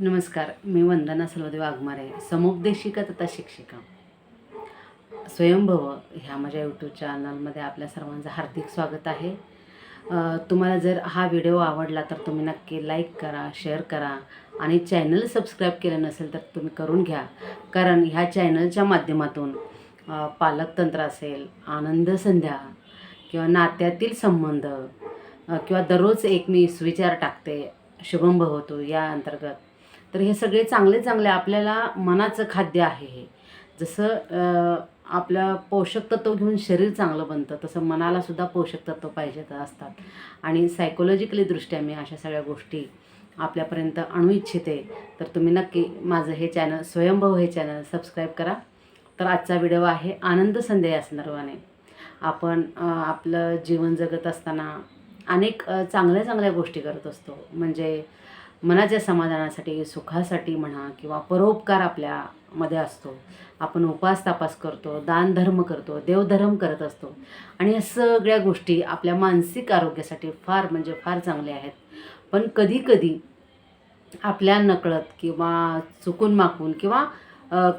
नमस्कार मी वंदना सलवदेव वाघमारे समुपदेशिका तथा शिक्षिका. स्वयंभव ह्या माझ्या यूट्यूब चॅनलमध्ये आपल्या सर्वांचं हार्दिक स्वागत आहे. तुम्हाला जर हा व्हिडिओ आवडला तर तुम्ही नक्की लाईक करा शेअर करा आणि चॅनल सबस्क्राईब केलं नसेल तर तुम्ही करून घ्या. कारण ह्या चॅनलच्या माध्यमातून पालकतंत्र असेल आनंद संध्या किंवा नात्यातील संबंध किंवा दररोज एक मी सुविचार टाकते शुभम भवतो या अंतर्गत. तर हे सगळे चांगले चांगले आपल्याला मनाचं खाद्य आहे हे. जसं आपलं पोषक तत्व घेऊन शरीर चांगलं बनतं तसं मनालासुद्धा पोषक तत्व पाहिजे असतात. आणि सायकोलॉजिकली दृष्ट्या मी अशा सगळ्या गोष्टी आपल्यापर्यंत आणू इच्छिते तर तुम्ही नक्की माझं हे चॅनल स्वयंभव हे चॅनल सबस्क्राईब करा. तर आजचा व्हिडिओ आहे आनंद संध्या या संदर्भाने. आपण आपलं जीवन जगत असताना अनेक चांगल्या चांगल्या गोष्टी करत असतो. म्हणजे मनाच्या समाधानासाठी सुखासाठी म्हणा किंवा परोपकार आपल्यामध्ये असतो. आपण उपास तापास करतो दानधर्म करतो देवधर्म करत असतो. आणि या सगळ्या गोष्टी आपल्या मानसिक आरोग्यासाठी फार म्हणजे फार चांगल्या आहेत. पण कधी कधी आपल्या नकळत किंवा चुकून माकून किंवा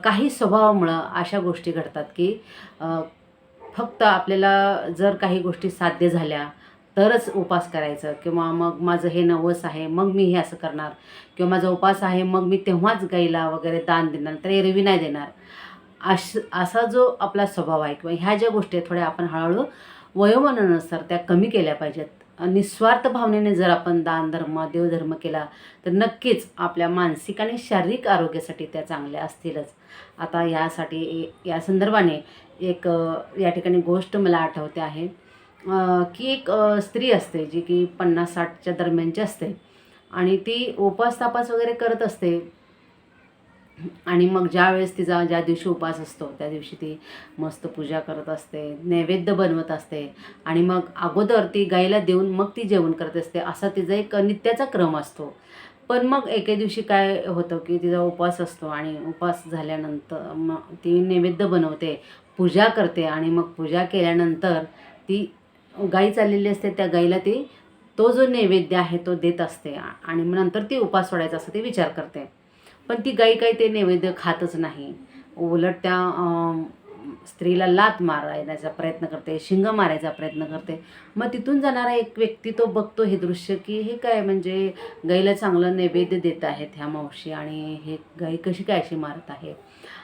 काही स्वभावामुळं अशा गोष्टी घडतात की फक्त आपल्याला जर काही गोष्टी साध्य झाल्या तरच उपास करायचं किंवा मग माझं हे नवस आहे मग मी हे असं करणार. किंवा माझा उपास आहे मग मी तेव्हाच गाईला वगैरे दान देणार तर एरवी नाही देणार. अश असा जो आपला स्वभाव आहे किंवा ह्या ज्या गोष्टी आहेत थोड्या आपण हळूहळू वयोमानानुसार त्या कमी केल्या पाहिजेत. निस्वार्थ भावनेने जर आपण दान धर्म देवधर्म केला तर नक्कीच आपल्या मानसिक आणि शारीरिक आरोग्यासाठी त्या चांगल्या असतीलच. आता यासाठी या संदर्भाने एक या ठिकाणी गोष्ट मला आठवते आहे. की एक स्त्री असते जी की पन्नास साठच्या दरम्यानची असते. आणि ती उपास तापास वगैरे करत असते. आणि मग ज्या वेळेस तिचा ज्या दिवशी उपास असतो त्या दिवशी ती मस्त पूजा करत असते नैवेद्य बनवत असते. आणि मग अगोदर ती गाईला देऊन मग ती जेवण करत असते. असा तिचा एक नित्याचा क्रम असतो. पण मग एके दिवशी काय होतं की तिचा उपवास असतो आणि उपवास झाल्यानंतर मग ती नैवेद्य बनवते पूजा करते. आणि मग पूजा केल्यानंतर ती गाई चाललेली असते त्या गाईला ती तो जो नैवेद्य आहे तो देत असते आणि मग नंतर ती उपास सोडायचा असं ते विचार करते. पण ती गाई काही ते नैवेद्य खातच नाही. उलट त्या स्त्रीला लात मारायचा प्रयत्न करते शिंग मारायचा प्रयत्न करते. मग तिथून जाणारा एक व्यक्ती तो बघतो हे दृश्य की हे काय म्हणजे गाईला चांगलं नैवेद्य देत आहेत ह्या मावशी आणि हे गाई कशी काय अशी मारत आहे.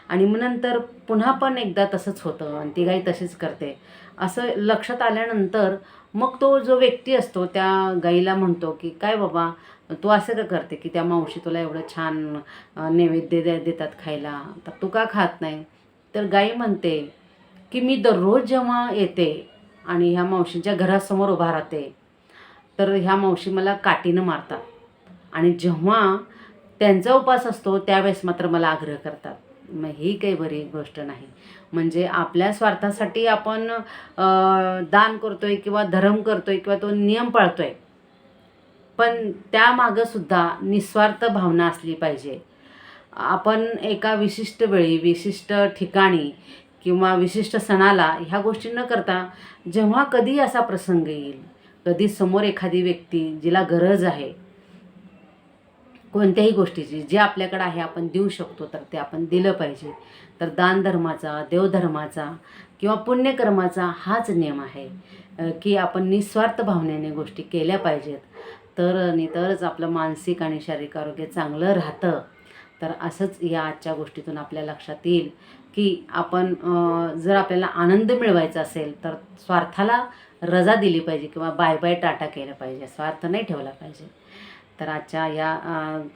आणि मग नंतर पुन्हा पण एकदा तसंच होतं आणि ती गाई तशीच करते. असं लक्षात आल्यानंतर मग तो जो व्यक्ती असतो त्या गाईला म्हणतो की काय बाबा तू असं का करते की त्या मावशी तुला एवढं छान नैवेद्य दे देतात खायला? तर तू का खात नाही? तर गाई म्हणते की मी दररोज जेव्हा येते आणि ह्या मावशींच्या घरासमोर उभा राहते तर ह्या मावशी मला काठीनं मारतात. आणि जेव्हा त्यांचा उपास असतो त्यावेळेस मात्र मला आग्रह करतात. मग ही काही बरी गोष्ट नाही. म्हणजे आपल्या स्वार्थासाठी आपण दान दान करतोय किंवा धर्म करतोय किंवा तो नियम पाळतोय. पण त्यामागंसुद्धा निस्वार्थ भावना असली पाहिजे. आपण एका विशिष्ट वेळी विशिष्ट ठिकाणी किंवा विशिष्ट सणाला ह्या गोष्टी न करता जेव्हा कधी असा प्रसंग येईल कधी समोर एखादी व्यक्ती जिला गरज आहे कोणत्याही गोष्टीची जे आपल्याकडे आहे आपण देऊ शकतो तर ते आपण दिलं पाहिजे. तर दानधर्माचा देवधर्माचा किंवा पुण्यकर्माचा हाच नियम आहे की आपण निस्वार्थ भावनेने गोष्टी केल्या पाहिजेत. तर नितरच तरच आपलं मानसिक आणि शारीरिक आरोग्य चांगलं राहतं. तर असंच या आजच्या गोष्टीतून आपल्या लक्षात येईल की आपण जर आपल्याला आनंद मिळवायचा असेल तर स्वार्थाला रजा दिली पाहिजे किंवा बाय बाय टाटा केलं पाहिजे. स्वार्थ नाही ठेवला पाहिजे. तर आजच्या या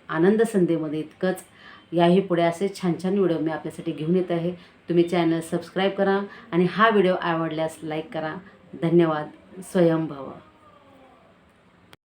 आनंद संधीमध्ये इतकंच. याही पुढे असे छान छान व्हिडिओ मी आपल्यासाठी घेऊन येत आहे. तुम्ही चॅनल सबस्क्राईब करा आणि हा व्हिडिओ आवडल्यास लाईक करा. धन्यवाद. स्वयंभव.